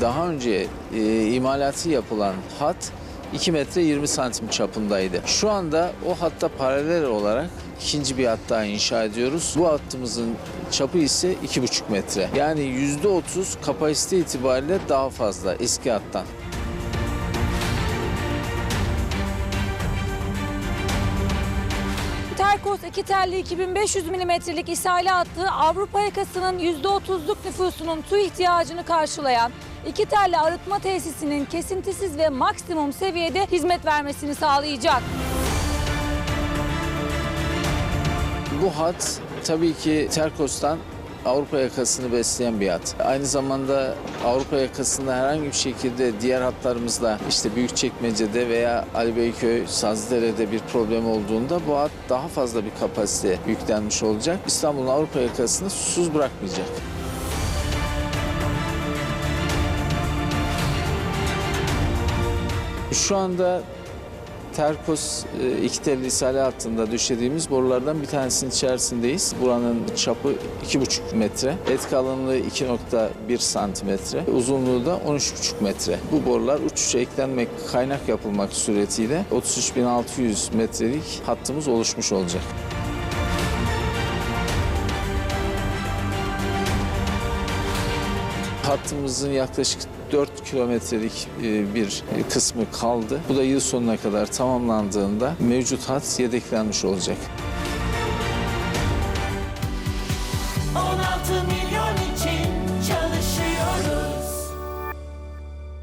Daha önce e, imalatı yapılan hat 2 metre 20 santim çapındaydı. Şu anda o hatta paralel olarak ikinci bir hat daha inşa ediyoruz. Bu hattımızın çapı ise 2,5 metre. Yani %30 kapasite itibariyle daha fazla eski hattan. Terkos iki telli 2500 milimetrelik ishale hattı Avrupa yakasının %30'luk nüfusunun su ihtiyacını karşılayan iki telli arıtma tesisinin kesintisiz ve maksimum seviyede hizmet vermesini sağlayacak. Bu hat tabii ki Terkos'tan Avrupa yakasını besleyen bir hat. Aynı zamanda Avrupa yakasında herhangi bir şekilde diğer hatlarımızla işte Büyükçekmece'de veya Ali Beyköy, Sazlıdere'de bir problem olduğunda bu hat daha fazla bir kapasite yüklenmiş olacak. İstanbul'un Avrupa yakasını susuz bırakmayacak. Şu anda Terkos e, iki telli ishale hattında döşediğimiz borulardan bir tanesinin içerisindeyiz. Buranın çapı 2,5 metre, et kalınlığı 2,1 santimetre, uzunluğu da 13,5 metre. Bu borular uç eklenmek, kaynak yapılmak suretiyle 33.600 metrelik hattımız oluşmuş olacak. Hattımızın yaklaşık 4 kilometrelik e, bir kısmı kaldı. Bu da yıl sonuna kadar tamamlandığında mevcut hat yedeklenmiş olacak.